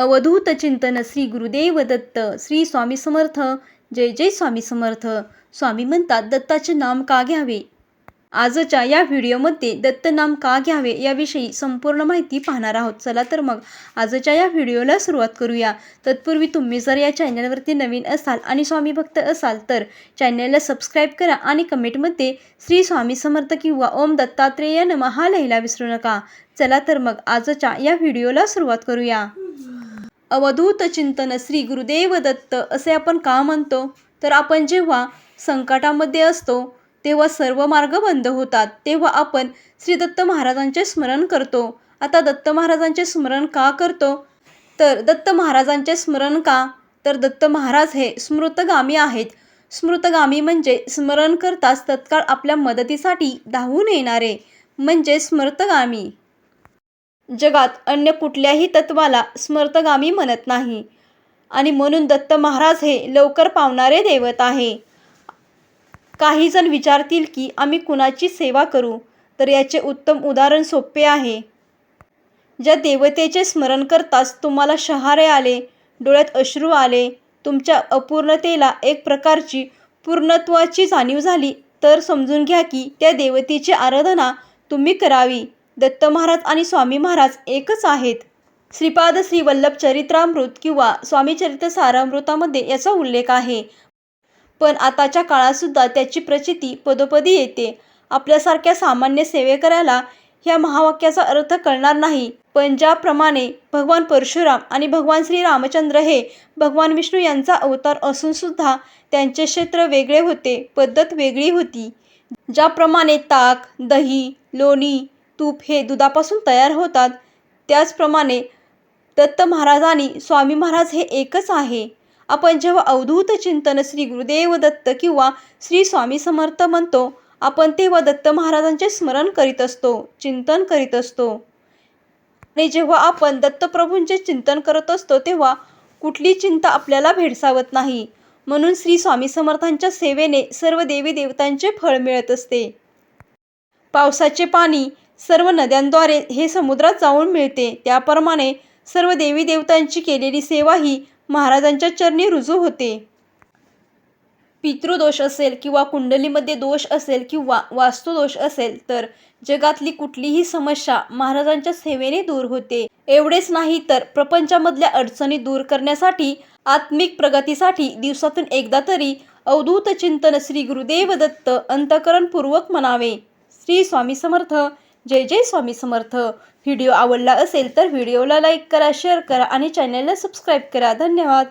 अवधूत चिंतन श्री गुरुदेव दत्त श्री स्वामी समर्थ. जय जय स्वामी समर्थ. स्वामी म्हणतात दत्ताचे नाम का घ्यावे? आजच्या या व्हिडिओमध्ये दत्त नाम का घ्यावे याविषयी संपूर्ण माहिती पाहणार आहोत. चला तर मग आजच्या या व्हिडिओला सुरुवात करूया. तत्पूर्वी तुम्ही जर या चॅनलवरती नवीन असाल आणि स्वामी भक्त असाल तर चॅनलला सबस्क्राईब करा आणि कमेंटमध्ये श्री स्वामी समर्थ किंवा ओम दत्तात्रेय नमहा लिहायला विसरू नका. चला तर मग आजच्या या व्हिडिओला सुरुवात करूया. अवधूत चिंतन श्री गुरुदेव दत्त असे आपण का म्हणतो? तर आपण जेव्हा संकटामध्ये असतो तेव्हा सर्व मार्ग बंद होतात. तेव्हा आपण श्री दत्त महाराजांचे स्मरण करतो. आता दत्त महाराजांचे स्मरण का करतो? तर दत्त महाराजांचे स्मरण का? तर दत्त महाराज हे स्मृतगामी आहेत. स्मृतगामी म्हणजे स्मरण करताच तत्काळ आपल्या मदतीसाठी धावून येणारे. म्हणजे स्मृतगामी. जगात अन्य कुठल्याही तत्वाला स्मर्तगामी म्हणत नाही. आणि म्हणून दत्त महाराज हे लवकर पावणारे दैवत आहे. काहीजण विचारतील की आम्ही कुणाची सेवा करू? तर याचे उत्तम उदाहरण सोपे आहे. ज्या देवतेचे स्मरण करताच तुम्हाला शहारे आले डोळ्यात अश्रू आले तुमच्या अपूर्णतेला एक प्रकारची पूर्णत्वाची जाणीव झाली तर समजून घ्या की त्या देवतेची आराधना तुम्ही करावी. दत्त महाराज आणि स्वामी महाराज एकच आहेत. श्रीपाद श्री वल्लभ चरित्रामृत किंवा स्वामी चरित्र सारामृतामध्ये याचा उल्लेख आहे. पण आताच्या काळातसुद्धा त्याची प्रचिती पदोपदी येते. आपल्यासारख्या सामान्य सेवेकऱ्याला ह्या महावाक्याचा अर्थ कळणार नाही. पण ज्याप्रमाणे भगवान परशुराम आणि भगवान श्री रामचंद्र हे भगवान विष्णू यांचा अवतार असूनसुद्धा त्यांचे क्षेत्र वेगळे होते पद्धत वेगळी होती. ज्याप्रमाणे ताक दही लोणी तूप हे दुधापासून तयार होतात. त्याचप्रमाणे दत्त महाराज आणि स्वामी महाराज हे एकच आहे. आपण जेव्हा अवधूत चिंतन श्री गुरुदेव दत्त किंवा श्री स्वामी समर्थ म्हणतो आपण तेव्हा दत्त महाराजांचे स्मरण करीत असतो चिंतन करीत असतो. आणि जेव्हा आपण दत्तप्रभूंचे चिंतन करत असतो तेव्हा कुठली चिंता आपल्याला भेडसावत नाही. म्हणून श्री स्वामी समर्थांच्या सेवेने सर्व देवी देवतांचे फळ मिळत असते. पावसाचे पाणी सर्व नद्यांद्वारे हे समुद्रात जाऊन मिळते. त्याप्रमाणे सर्व देवी देवतांची केलेली सेवा ही महाराजांच्या चरणी रुजू होते. पितृदोष असेल किंवा कुंडलीमध्ये दोष असेल किंवा वास्तुदोष असेल तर जगातली कुठलीही समस्या महाराजांच्या सेवेने दूर होते. एवढेच नाही तर प्रपंचामधल्या अडचणी दूर करण्यासाठी आत्मिक प्रगतीसाठी दिवसातून एकदा तरी अवधूत चिंतन श्री गुरुदेव दत्त अंतकरणपूर्वक म्हणावे. श्री स्वामी समर्थ. जय जय स्वामी समर्थ. व्हिडिओ आवडला असेल तर व्हिडिओला लाईक करा शेअर करा आणि चॅनलला सबस्क्राईब करा. धन्यवाद.